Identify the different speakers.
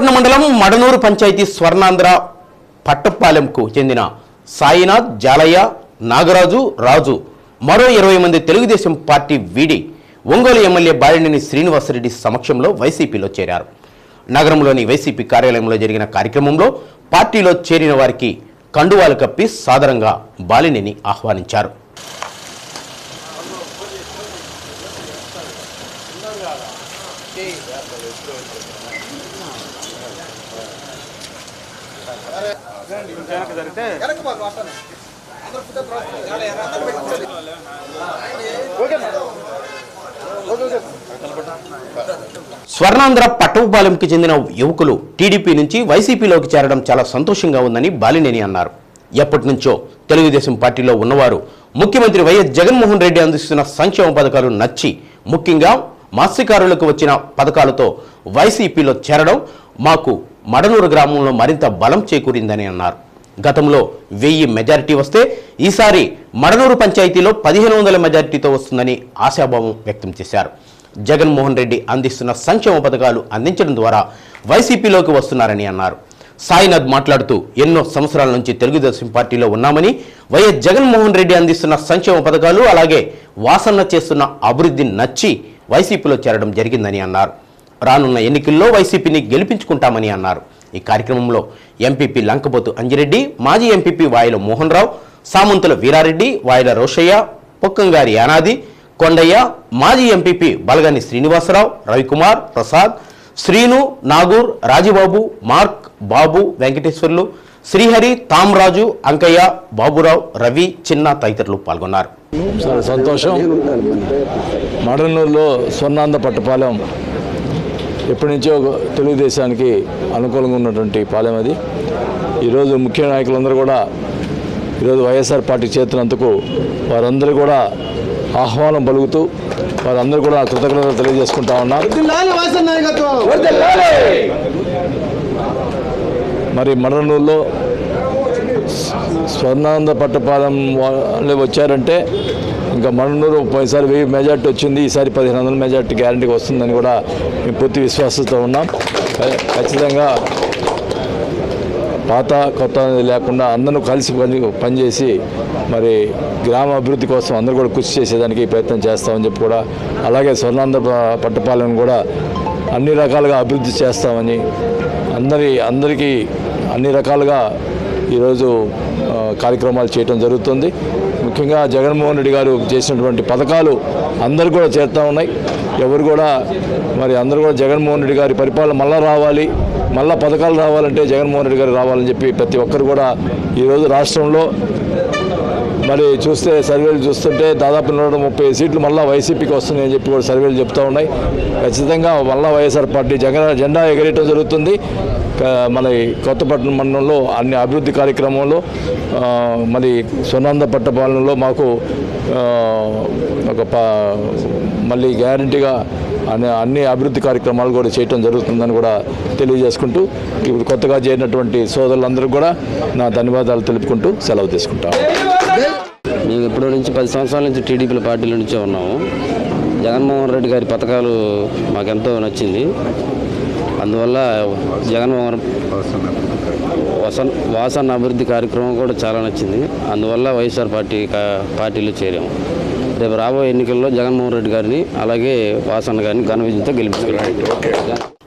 Speaker 1: కొత్తపట్నం మండలం మడనూరు పంచాయతీ స్వర్ణాంధ్ర పట్టపాలెంకు చెందిన సాయినాథ్ జాలయ్య నాగరాజు రాజు మరో ఇరవై మంది తెలుగుదేశం పార్టీ వీడి ఒంగోలు ఎమ్మెల్యే బాలినేని శ్రీనివాసరెడ్డి సమక్షంలో వైసీపీలో చేరారు. నగరంలోని వైసీపీ కార్యాలయంలో జరిగిన కార్యక్రమంలో పార్టీలో చేరిన వారికి కండువాలు కప్పి సాదరంగా బాలినేని ఆహ్వానించారు. స్వర్ణాంధ్ర పట్టవుపాలెంకి చెందిన యువకులు టీడీపీ నుంచి వైసీపీలోకి చేరడం చాలా సంతోషంగా ఉందని బాలినేని అన్నారు. ఎప్పటి నుంచో తెలుగుదేశం పార్టీలో ఉన్నవారు ముఖ్యమంత్రి వైఎస్ జగన్మోహన్ రెడ్డి అందిస్తున్న సంక్షేమ పథకాలు నచ్చి ముఖ్యంగా మత్స్యకారులకు వచ్చిన పథకాలతో వైసీపీలో చేరడం మాకు మడనూరు గ్రామంలో మరింత బలం చేకూరిందని అన్నారు. గతంలో వెయ్యి మెజారిటీ వస్తే ఈసారి మడనూరు పంచాయతీలో పదిహేను వందల మెజారిటీతో వస్తుందని ఆశాభావం వ్యక్తం చేశారు. జగన్మోహన్ రెడ్డి అందిస్తున్న సంక్షేమ పథకాలు అందించడం ద్వారా వైసీపీలోకి వస్తున్నారని అన్నారు. సాయినాథ్ మాట్లాడుతూ ఎన్నో సంవత్సరాల నుంచి తెలుగుదేశం పార్టీలో ఉన్నామని వైఎస్ జగన్మోహన్ రెడ్డి అందిస్తున్న సంక్షేమ పథకాలు అలాగే వాసన చేస్తున్న అభివృద్ధి నచ్చి వైసీపీలో చేరడం జరిగిందని అన్నారు. రానున్న ఎన్నికల్లో వైసీపీని గెలిపించుకుంటామని అన్నారు. ఈ కార్యక్రమంలో ఎంపీపీ లంకబోతు అంజిరెడ్డి మాజీ ఎంపీపీ వాయుల మోహన్ రావు సామంతుల వీరారెడ్డి వాయుల రోషయ్య పొక్కంగారి యానాది కొండయ్య మాజీ ఎంపీపీ బలగాని శ్రీనివాసరావు రవికుమార్ ప్రసాద్ శ్రీను నాగూర్ రాజీబాబు మార్క్ బాబు వెంకటేశ్వర్లు శ్రీహరి తామ్రాజు అంకయ్య బాబురావు రవి చిన్న తదితరులు పాల్గొన్నారు.
Speaker 2: సంతోషం. మడనూరులో స్వర్ణాంద పట్టపాలెం ఎప్పటి నుంచో తెలుగుదేశానికి అనుకూలంగా ఉన్నటువంటి పాలెం అది. ఈరోజు ముఖ్య నాయకులందరూ కూడా ఈరోజు వైఎస్ఆర్ పార్టీ చేతున్నందుకు వారందరూ కూడా ఆహ్వానం పలుకుతూ వారందరూ కూడా కృతజ్ఞతలు తెలియజేసుకుంటా ఉన్నారు. మరి మడనూరులో స్వర్ణానంద పట్టపాలెం వాళ్ళు వచ్చారంటే ఇంకా మరణూరు పోయినసారి వెయ్యి మెజార్టీ వచ్చింది. ఈసారి పదిహేను వందల మెజార్టీ గ్యారంటీకి వస్తుందని కూడా మేము పూర్తి విశ్వాసంతో ఉన్నాం. ఖచ్చితంగా పాత కొత్త అనేది లేకుండా అందరూ కలిసి పని పనిచేసి మరి గ్రామ అభివృద్ధి కోసం అందరూ కూడా కృషి చేసేదానికి ప్రయత్నం చేస్తామని చెప్పి కూడా అలాగే స్వర్ణాంధ్ర పట్టపాలను పట్టపాలెం కూడా అన్ని రకాలుగా అభివృద్ధి చేస్తామని అందరి అందరికీ అన్ని రకాలుగా ఈరోజు కార్యక్రమాలు చేయటం జరుగుతుంది. ముఖ్యంగా జగన్మోహన్ రెడ్డి గారు చేసినటువంటి పథకాలు అందరు కూడా చేస్తూ ఉన్నాయి. ఎవరు కూడా మరి అందరూ కూడా జగన్మోహన్ రెడ్డి గారి పరిపాలన మళ్ళా రావాలి మళ్ళా పథకాలు రావాలంటే జగన్మోహన్ రెడ్డి గారు రావాలని చెప్పి ప్రతి ఒక్కరు కూడా ఈరోజు రాష్ట్రంలో మరి చూస్తే సర్వేలు చూస్తుంటే దాదాపు నూట ముప్పై సీట్లు మళ్ళీ వైసీపీకి వస్తున్నాయని చెప్పి కూడా సర్వేలు చెప్తూ ఉన్నాయి. ఖచ్చితంగా మళ్ళా వైఎస్ఆర్ పార్టీ జగన్ జెండా ఎగరేయటం జరుగుతుంది. మన కొత్తపట్నం మండలంలో అన్ని అభివృద్ధి కార్యక్రమంలో మరి సునంద పట్టపాలనలో మాకు ఒక మళ్ళీ గ్యారంటీగా అన్ని అన్ని అభివృద్ధి కార్యక్రమాలు కూడా చేయటం జరుగుతుందని కూడా తెలియజేసుకుంటూ ఇప్పుడు కొత్తగా చేరినటువంటి సోదరులందరూ కూడా నా ధన్యవాదాలు తెలుపుకుంటూ సెలవు తీసుకుంటాను
Speaker 3: ఎప్పుడో ఇప్పటి నుంచి పది సంవత్సరాల నుంచి టీడీపీల పార్టీల నుంచే ఉన్నాము. జగన్మోహన్ రెడ్డి గారి పథకాలు మాకెంతో నచ్చింది. అందువల్ల జగన్మోహన్ వసన్ వాసన అభివృద్ధి కార్యక్రమం కూడా చాలా నచ్చింది. అందువల్ల వైఎస్ఆర్ పార్టీ కా- పార్టీలో చేరాము. రేపు రాబోయే ఎన్నికల్లో జగన్మోహన్ రెడ్డి గారిని అలాగే వాసన్న గారిని ఘన విజయంతో గెలిపించుకున్నాం